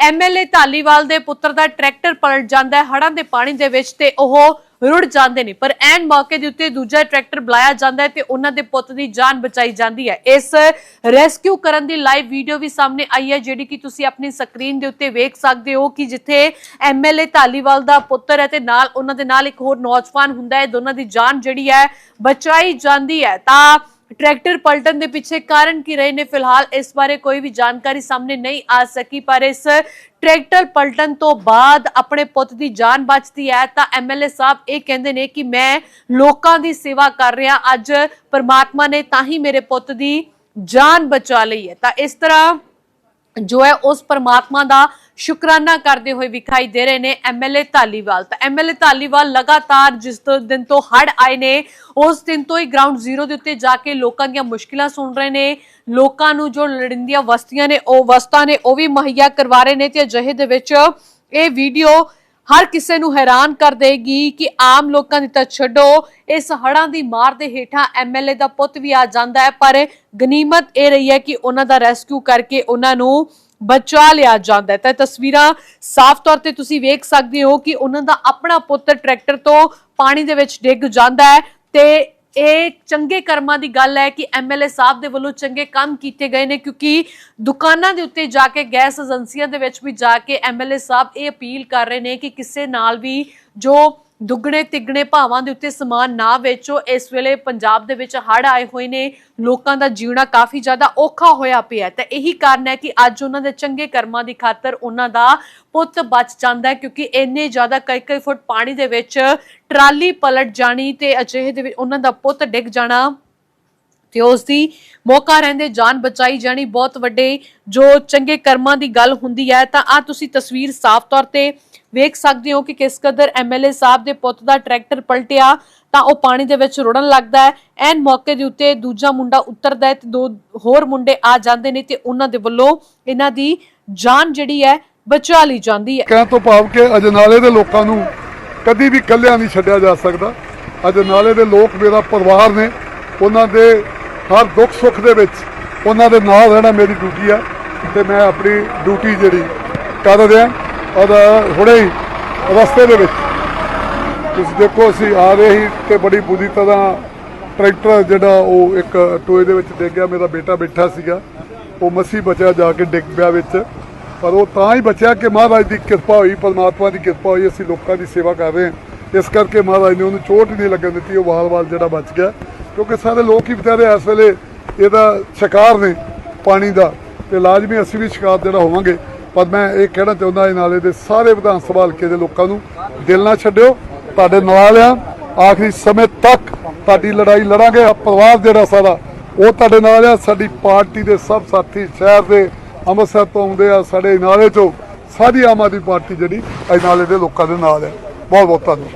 MLA Dhaliwal ਦੇ ਪੁੱਤਰ ਦਾ tractor ਪਲਟ ਜਾਂਦਾ ਹੈ, ਹੜ੍ਹਾਂ ਦੇ ਪਾਣੀ ਦੇ ਵਿੱਚ ਤੇ ਉਹ ਰੁੜ ਜਾਂਦੇ ਨੇ। ਪਰ ਐਨ ਮੌਕੇ ਦੇ ਉੱਤੇ ਦੂਜਾ ਟਰੈਕਟਰ ਬੁਲਾਇਆ ਜਾਂਦਾ ਹੈ ਤੇ ਉਹਨਾਂ ਦੇ ਪੁੱਤ ਦੀ ਜਾਨ ਬਚਾਈ ਜਾਂਦੀ ਹੈ। ਇਸ ਰੈਸਕਿਊ ਕਰਨ ਦੀ ਲਾਈਵ ਵੀਡੀਓ ਵੀ ਸਾਹਮਣੇ ਆਈ ਹੈ, ਜਿਹੜੀ ਕਿ ਤੁਸੀਂ ਆਪਣੀ ਸਕਰੀਨ ਦੇ ਉੱਤੇ ਵੇਖ ਸਕਦੇ ਹੋ ਕਿ ਜਿੱਥੇ ਐਮਐਲਏ ਢਾਲੀਵਾਲ ਦਾ ਪੁੱਤਰ ਹੈ ਤੇ ਨਾਲ ਉਹਨਾਂ ਦੇ ਨਾਲ ਇੱਕ ਹੋਰ ਨੌਜਵਾਨ ਹੁੰਦਾ ਹੈ, ਦੋਨਾਂ ਦੀ ਜਾਨ ਜਿਹੜੀ ਹੈ ਬਚਾਈ ਜਾਂਦੀ ਹੈ। ਤਾਂ ਟਰੈਕਟਰ ਪਲਟਣ ਦੇ ਪਿੱਛੇ ਕਾਰਨ ਕੀ ਰਹੇ ਨੇ? ਫਿਲਹਾਲ ਇਸ ਬਾਰੇ ਕੋਈ ਵੀ ਜਾਣਕਾਰੀ ਸਾਹਮਣੇ ਨਹੀਂ ਆ ਸਕੀ, ਪਰ ਇਸ ਟਰੈਕਟਰ ਪਲਟਣ ਤੋਂ ਬਾਅਦ ਆਪਣੇ ਪੁੱਤ ਦੀ ਜਾਨ ਬਚਦੀ ਹੈ। ਤਾਂ ਐਮਐਲਏ ਸਾਹਿਬ ਇਹ ਕਹਿੰਦੇ ਨੇ ਕਿ ਮੈਂ ਲੋਕਾਂ ਦੀ ਸੇਵਾ ਕਰ ਰਿਹਾ, ਅੱਜ ਪਰਮਾਤਮਾ ਨੇ ਤਾਂ ਹੀ ਮੇਰੇ ਪੁੱਤ ਦੀ ਜਾਨ ਬਚਾ ਲਈ ਹੈ। ਤਾਂ ਇਸ ਤਰ੍ਹਾਂ ਜੋ ਹੈ ਉਸ ਪਰਮਾਤਮਾ ਦਾ ਸ਼ੁਕਰਾਨਾ ਕਰਦੇ ਹੋਏ ਵਿਖਾਈ ਦੇ ਰਹੇ ਨੇ ਐਮਐਲਏ ਧਾਲੀਵਾਲ। ਤਾਂ ਐਮਐਲਏ ਧਾਲੀਵਾਲ ਲਗਾਤਾਰ ਜਿਸ ਦਿਨ ਤੋਂ ਹੜ ਆਏ ਨੇ, ਉਸ ਦਿਨ ਤੋਂ ਹੀ ਗਰਾਊਂਡ ਜ਼ੀਰੋ ਦੇ ਉੱਤੇ ਜਾ ਕੇ ਲੋਕਾਂ ਦੀਆਂ ਮੁਸ਼ਕਿਲਾਂ ਸੁਣ ਰਹੇ ਨੇ। ਲੋਕਾਂ ਨੂੰ ਜੋ ਲੜਿੰਦੀਆਂ ਵਸਤੀਆਂ ਨੇ, ਉਹ ਵਸਤਾਂ ਨੇ, ਉਹ ਵੀ ਮੁਹੱਈਆ ਕਰਵਾ ਰਹੇ ਨੇ ਤੇ ਅਜਿਹੇ ਦੇ ਵਿੱਚ ਇਹ ਵੀਡੀਓ ਹਰ ਕਿਸੇ ਨੂੰ ਹੈਰਾਨ ਕਰ ਦੇਗੀ ਕਿ ਆਮ ਲੋਕਾਂ ਦੀ ਤਾਂ ਛੱਡੋ, ਇਸ ਹੜਾਂ ਦੀ ਮਾਰ ਦੇ ਹੇਠਾਂ ਐਮਐਲਏ ਦਾ ਪੁੱਤ ਵੀ ਆ ਜਾਂਦਾ ਹੈ, ਪਰ ਗਨੀਮਤ ਇਹ ਰਹੀ ਹੈ ਕਿ ਉਹਨਾਂ ਦਾ ਰੈਸਕਿਊ ਕਰਕੇ ਉਹਨਾਂ ਨੂੰ ਬਚਾ ਲਿਆ ਜਾਂਦਾ ਹੈ। ਤਾਂ ਤਸਵੀਰਾਂ ਸਾਫ਼ ਤੌਰ ਤੇ ਤੁਸੀਂ ਵੇਖ ਸਕਦੇ ਹੋ ਕਿ ਉਹਨਾਂ ਦਾ ਆਪਣਾ ਪੁੱਤ ਟਰੈਕਟਰ ਤੋਂ ਪਾਣੀ ਦੇ ਵਿੱਚ ਡਿੱਗ ਜਾਂਦਾ ਹੈ ਤੇ ਇਹ ਚੰਗੇ ਕਰਮਾਂ ਦੀ ਗੱਲ ਹੈ ਕਿ ਐਮਐਲਏ ਸਾਹਿਬ ਦੇ ਵੱਲੋਂ ਚੰਗੇ ਕੰਮ ਕੀਤੇ ਗਏ ਨੇ, ਕਿਉਂਕਿ ਦੁਕਾਨਾਂ ਦੇ ਉੱਤੇ ਜਾ ਕੇ, ਗੈਸ ਏਜੰਸੀਆਂ ਦੇ ਵਿੱਚ ਵੀ ਜਾ ਕੇ ਐਮਐਲਏ ਸਾਹਿਬ ਇਹ ਅਪੀਲ ਕਰ ਰਹੇ ਨੇ ਕਿ ਕਿਸੇ ਨਾਲ ਵੀ ਜੋ ਦੁੱਗਣੇ ਤਿੱਗਣੇ ਭਾਵਾਂ ਦੇ ਉੱਤੇ ਸਮਾਨ ਨਾ ਵੇਚੋ। ਇਸ ਵੇਲੇ ਪੰਜਾਬ ਦੇ ਵਿੱਚ ਹੜ੍ਹ ਆਏ ਹੋਏ ਨੇ। ਲੋਕਾਂ ਦਾ ਜੀਣਾ ਕਾਫੀ ਜ਼ਿਆਦਾ ਔਖਾ ਹੋਇਆ ਪਿਆ ਹੈ। ਤਾਂ ਇਹੀ ਕਾਰਨ ਹੈ ਕਿ ਅੱਜ ਉਹਨਾਂ ਦੇ ਚੰਗੇ ਕਰਮਾਂ ਦੀ ਖਾਤਰ ਉਹਨਾਂ ਦਾ ਪੁੱਤ ਬਚ ਜਾਂਦਾ ਹੈ ਕਿਉਂਕਿ ਇੰਨੇ ਜ਼ਿਆਦਾ ਕਈ ਕਈ ਫੁੱਟ ਪਾਣੀ ਦੇ ਵਿੱਚ ਟਰਾਲੀ ਪਲਟ ਜਾਣੀ ਤੇ ਅਜਿਹੇ ਦੇ ਵਿੱਚ ਉਹਨਾਂ ਦਾ ਪੁੱਤ ਡਿੱਗ ਜਾਣਾ। ਤੇ ਉਸ ਦੀ ਮੌਕਾ ਰਹਿੰਦੇ ਜਾਨ ਬਚਾਈ ਜਾਣੀ ਬਹੁਤ ਵੱਡੇ ਜੋ ਚੰਗੇ ਕਰਮਾਂ ਦੀ ਗੱਲ ਹੁੰਦੀ ਹੈ, ਤਾਂ ਆ ਤੁਸੀਂ ਤਸਵੀਰ ਸਾਫ਼ ਤੌਰ ਤੇ ਵੇਖ ਸਕਦੇ ਹੋ ਕਿ ਕਿਸ ਕਦਰ ਐਮਐਲਏ ਸਾਹਿਬ ਦੇ ਪੁੱਤ ਦਾ ਟਰੈਕਟਰ ਪਲਟਿਆ, ਤਾਂ ਉਹ ਪਾਣੀ ਦੇ ਵਿੱਚ ਰੁੜਨ ਲੱਗਦਾ ਹੈ। ਐਨ ਮੌਕੇ ਦੇ ਉੱਤੇ ਦੂਜਾ ਮੁੰਡਾ ਉਤਰਦਾ ਹੈ ਤੇ ਦੋ ਹੋਰ ਮੁੰਡੇ ਆ ਜਾਂਦੇ ਨੇ ਤੇ ਉਹਨਾਂ ਦੇ ਵੱਲੋਂ ਇਹਨਾਂ ਦੀ ਜਾਨ ਜਿਹੜੀ ਹੈ ਬਚਾ ਲਈ ਜਾਂਦੀ ਹੈ। ਕਹਿਣ ਤੋਂ ਭਾਵ ਕਿ ਅਜਨਾਲੇ ਦੇ ਲੋਕਾਂ ਨੂੰ ਕਦੀ ਵੀ ਇਕੱਲਿਆਂ ਨਹੀਂ ਛੱਡਿਆ ਜਾ ਸਕਦਾ। ਅਜਨਾਲੇ ਦੇ ਲੋਕ ਮੇਰਾ ਪਰਿਵਾਰ ਨੇ, ਉਹਨਾਂ ਦੇ ਹਰ ਦੁੱਖ ਸੁੱਖ ਦੇ ਵਿੱਚ ਉਹਨਾਂ ਦੇ ਨਾਲ ਰਹਿਣਾ ਮੇਰੀ ਡਿਊਟੀ ਆ ਤੇ ਮੈਂ ਆਪਣੀ ਡਿਊਟੀ ਜਿਹੜੀ ਕਰ ਰਿਹਾ ਔਰ ਹੁਣੇ ਹੀ ਰਸਤੇ ਦੇ ਵਿੱਚ। ਤੁਸੀਂ ਦੇਖੋ, ਅਸੀਂ ਆ ਰਹੇ ਸੀ ਤੇ ਬੜੀ ਬੁਰੀ ਤਰ੍ਹਾਂ ਟਰੈਕਟਰ ਜਿਹੜਾ ਉਹ ਇੱਕ ਟੋਏ ਦੇ ਵਿੱਚ ਡਿੱਗ ਗਿਆ, ਮੇਰਾ ਬੇਟਾ ਬੈਠਾ ਸੀਗਾ। ਉਹ ਮੱਸੀ ਬਚਿਆ ਜਾ ਕੇ ਡਿੱਗ ਪਿਆ ਵਿੱਚ। ਪਰ ਉਹ ਤਾਂ ਹੀ ਬਚਿਆ ਕਿ ਮਹਾਰਾਜ ਦੀ ਕਿਰਪਾ ਹੋਈ, ਪਰਮਾਤਮਾ ਦੀ ਕਿਰਪਾ ਹੋਈ, ਅਸੀਂ ਲੋਕਾਂ ਦੀ ਸੇਵਾ ਕਰ ਰਹੇ ਹਾਂ। ਇਸ ਕਰਕੇ ਮਹਾਰਾਜ ਨੇ ਉਹਨੂੰ ਚੋਟ ਹੀ ਨਹੀਂ ਲੱਗਣ ਦਿੱਤੀ, ਉਹ ਵਾਲ-ਵਾਲ ਜਿਹੜਾ ਬਚ ਗਿਆ। ਕਿਉਂਕਿ ਸਾਰੇ ਲੋਕ ਹੀ ਵਿਚਾਰੇ ਇਸ ਵੇਲੇ ਇਹਦਾ ਸ਼ਿਕਾਰ ਨੇ ਪਾਣੀ ਦਾ ਤੇ ਲਾਜ਼ਮੀ ਅਸੀਂ ਵੀ ਸ਼ਿਕਾਰ ਜਿਹੜਾ ਹੋਵਾਂਗੇ। ਪਰ ਮੈਂ ਇਹ ਕਹਿਣਾ ਚਾਹੁੰਦਾ ਇਹ ਨਾਲੇ ਦੇ ਸਾਰੇ ਵਿਧਾਨ ਸਭਾ ਹਲਕੇ ਦੇ ਲੋਕਾਂ ਨੂੰ ਦਿਲ ਨਾ ਛੱਡਿਓ। ਤੁਹਾਡੇ ਨਾਲ ਆ, ਆਖਰੀ ਸਮੇਂ ਤੱਕ ਤੁਹਾਡੀ ਲੜਾਈ ਲੜਾਂਗੇ। ਪਰਿਵਾਰ ਜਿਹੜਾ ਸਾਰਾ, ਉਹ ਤੁਹਾਡੇ ਨਾਲ ਆ। ਸਾਡੀ ਪਾਰਟੀ ਦੇ ਸਭ ਸਾਥੀ ਸ਼ਹਿਰ ਦੇ, ਅੰਮ੍ਰਿਤਸਰ ਤੋਂ ਆਉਂਦੇ ਆ, ਸਾਡੇ ਨਾਲੇ ਚੋਂ ਸਾਰੀ ਆਮ ਆਦਮੀ ਪਾਰਟੀ ਜਿਹੜੀ ਇਹ ਦੇ ਲੋਕਾਂ ਦੇ ਨਾਲ ਹੈ। ਬਹੁਤ ਬਹੁਤ ਧੰਨਵਾਦ।